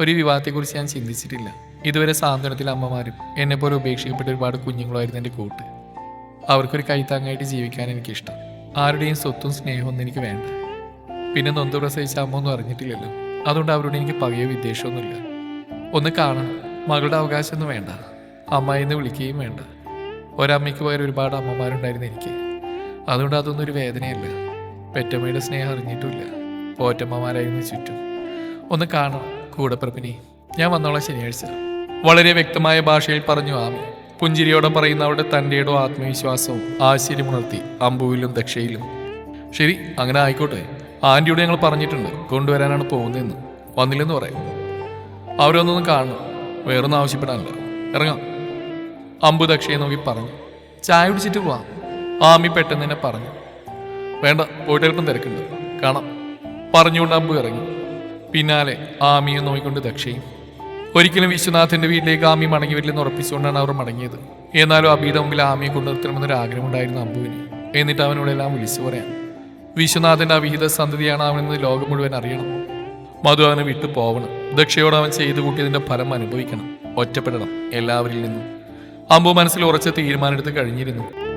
ഒരു വിവാഹത്തെക്കുറിച്ച് ഞാൻ ചിന്തിച്ചിട്ടില്ല. ഇതുവരെ സാന്ത്വനത്തിൽ അമ്മമാരും എന്നെപ്പോലെ ഉപേക്ഷിക്കപ്പെട്ട ഒരുപാട് കുഞ്ഞുങ്ങളായിരുന്നു എന്റെ കൂട്ട്. അവർക്കൊരു കൈത്താങ്ങായിട്ട് ജീവിക്കാൻ എനിക്കിഷ്ടം. ആരുടെയും സ്വത്തും സ്നേഹമൊന്നും എനിക്ക് വേണ്ട. പിന്നെ നൊന്ത് പ്രസവിച്ച അമ്മ ഒന്നും അറിഞ്ഞിട്ടില്ലല്ലോ. അതുകൊണ്ട് അവരോട് എനിക്ക് പകയോ വിദ്വേഷമൊന്നുമില്ല. ഒന്ന് കാണണം. മകളുടെ അവകാശമൊന്നും വേണ്ട. അമ്മായി എന്ന് വിളിക്കുകയും വേണ്ട. ഒരമ്മയ്ക്ക് പകരം ഒരുപാട് അമ്മമാരുണ്ടായിരുന്നു എനിക്ക്. അതുകൊണ്ട് അതൊന്നും ഒരു വേദനയല്ല. പെറ്റമ്മയുടെ സ്നേഹം അറിഞ്ഞിട്ടുമില്ല. പോറ്റമ്മമാരായിരുന്നു ചുറ്റും. ഒന്ന് കാണണം. കൂടപ്പിറപ്പിനെ ഞാൻ വന്നോളാം ശനിയാഴ്ച. വളരെ വ്യക്തമായ ഭാഷയിൽ പറഞ്ഞു ആമി പുഞ്ചിരിയോടെ പറയുന്ന അവിടെ തന്റെയുടെ ആത്മവിശ്വാസവും ആശ്ചര്യമുണർത്തി അമ്പുവിലും ദക്ഷയിലും. ശരി അങ്ങനെ ആയിക്കോട്ടെ. ആന്റിയോട് ഞങ്ങൾ പറഞ്ഞിട്ടുണ്ട് കൊണ്ടുവരാനാണ് പോകുന്നതെന്ന്. വന്നില്ലെന്ന് പറയാം. അവരൊന്നൊന്നും കാണണം. വേറൊന്നും ആവശ്യപ്പെടാനില്ല. ഇറങ്ങാം. അമ്പു ദക്ഷയെ നോക്കി പറഞ്ഞു. ചായ കുടിച്ചിട്ട് പോവാം. ആമി പെട്ടെന്ന് തന്നെ പറഞ്ഞു. വേണ്ട പോയിട്ട് തിരക്കുണ്ട്. കാണാം. പറഞ്ഞുകൊണ്ട് അമ്പു ഇറങ്ങി. പിന്നാലെ ആമിയെ നോക്കിക്കൊണ്ട് ദക്ഷയും. ഒരിക്കലും വിശ്വനാഥന്റെ വീട്ടിലേക്ക് ആമി മടങ്ങി വരില്ലെന്ന് ഉറപ്പിച്ചുകൊണ്ടാണ് അവർ മടങ്ങിയത്. എന്നാലും അബിയുടെ മുമ്പിൽ ആമിയെ കൊണ്ടുനിർത്തണമെന്നൊരു ആഗ്രഹമുണ്ടായിരുന്നു അമ്പുവിന്. എന്നിട്ട് അവനോട് എല്ലാം വിളിച്ചു പറയാം. വിശ്വനാഥന്റെ അവിഹിത സന്തതിയാണ് അവനെന്ന് ലോകം മുഴുവൻ അറിയണം. മധു അവനെ വിട്ടു പോവണം. ദക്ഷയോട് അവൻ ചെയ്തു കൂട്ടിയതിന്റെ ഫലം അനുഭവിക്കണം. ഒറ്റപ്പെടണം. എല്ലാവരിൽ നിന്നും. അമ്പു മനസ്സിൽ ഉറച്ച തീരുമാനമെടുത്ത് കഴിഞ്ഞിരുന്നു.